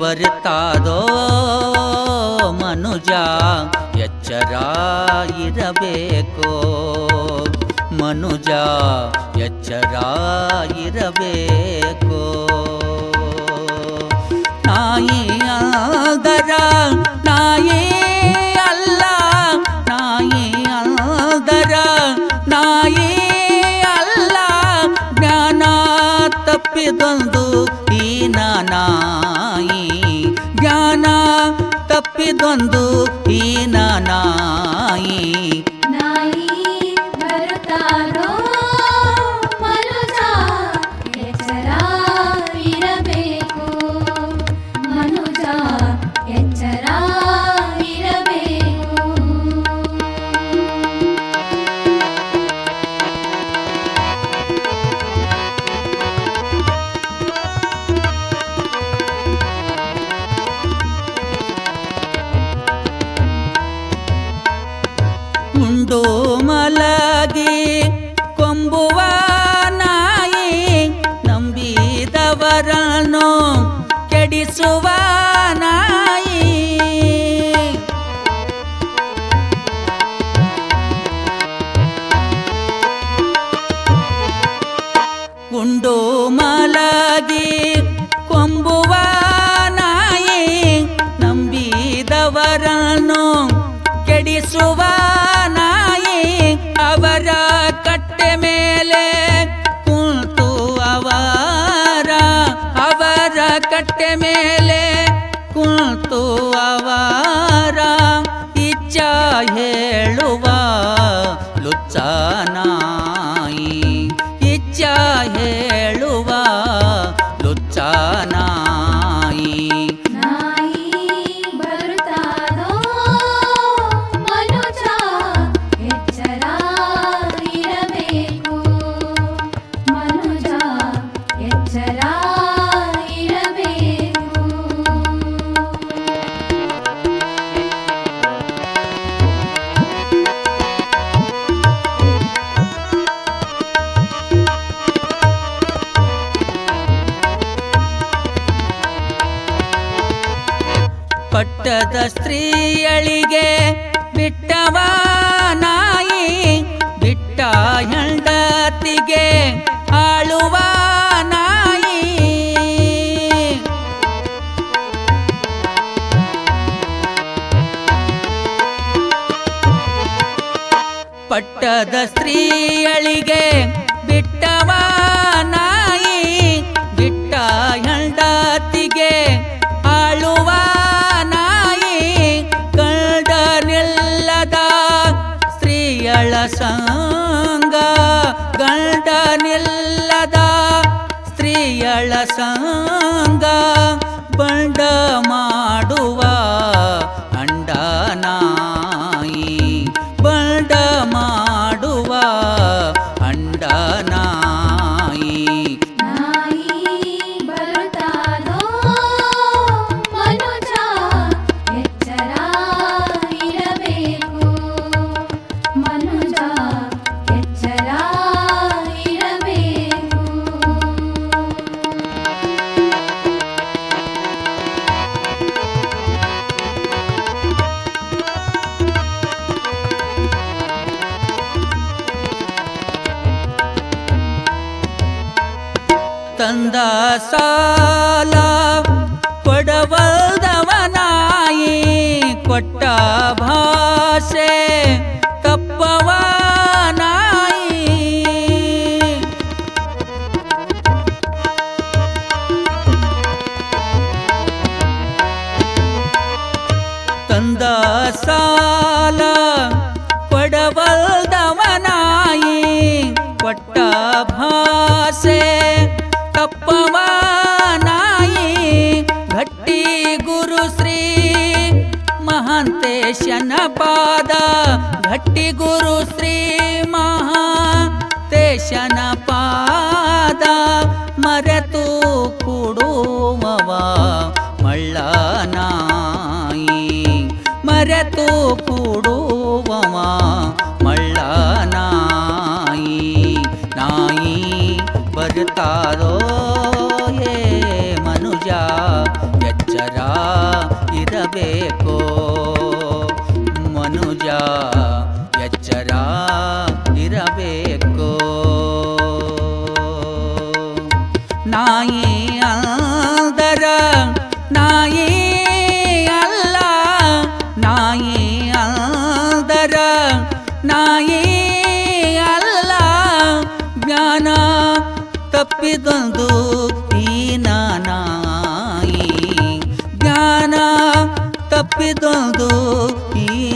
ಬರುತ್ತಾದೋ ಮನುಜ ಎಚ್ಚರ ಇರಬೇಕೋ? ಮನುಜ ಎಚ್ಚರ ಇರಬೇಕೋ? ನಾಯಿ దొందు ఈ నానా ಮಲಗಿ ಕೊಂಬುವ ನಾಯಿ ನಂಬಿದವರನ್ನು ಕೆಡಿಸುವ ನಾಯಿ ಅವರ ಕಟ್ಟೆ ಮೇಲೆ ಕುಂತು ಅವರ ಅವರ ಕಟ್ಟೆ ಮೇಲೆ ಕುಂತು ಅವರ ಇಚ್ಛ ಹೇಳುವ ಸ್ತ್ರೀಯಳಿಗೆ ಬಿಟ್ಟವ ನಾಯಿ ಬಿಟ್ಟ ಹೆಂಡತಿಗೆ ಆಳುವ ನಾಯಿ. ಪಟ್ಟದ ಸ್ತ್ರೀಯಳಿಗೆ ಬಿಟ್ಟವ சாந்தா பண்டமா ತಂದ ಸಾಲ ಕೊಡವಲ್ದವ ನಾಯಿ ಕೊಟ್ಟ ಭಾಷೆ ತಪ್ಪವ ನಾಯಿ ತಂದ ಸಾಲ ಕೊಡವಲ್ದವ ನಾಯಿ ಕೊಟ್ಟ ಭಾಷೆ ತಪ್ಪವ ನಾಯಿ ಗಟ್ಟಿ ಗುರು ಶ್ರೀ ಮಹಾಂತೇಶನ ಪಾದ ಗಟ್ಟಿ ಗುರು ಶ್ರೀ ಮಹಾಂತೇಶನ ಪಾದ ಮರೆತು ಕೂಡುವವ ಮಳ್ಳ ನಾಯಿ ಮರೆತು ಕೂಡುವವ ಮಳ್ಳ ನಾಯಿ ನಾಯಿ ಬರ್ತಾರೋ ಇರಬೇಕೋ ಮನುಜ ಎಚ್ಚರ ಇರಬೇಕೋ ನಾಯಿ ಅಲ್ದರ ನಾಯಿ ಅಲ್ಲ ನಾಯಿ ಅಲ್ದರ ನಾಯಿ ಅಲ್ಲ ಜ್ಞಾನ ತಪ್ಪಿದೊಂದು rapidando. E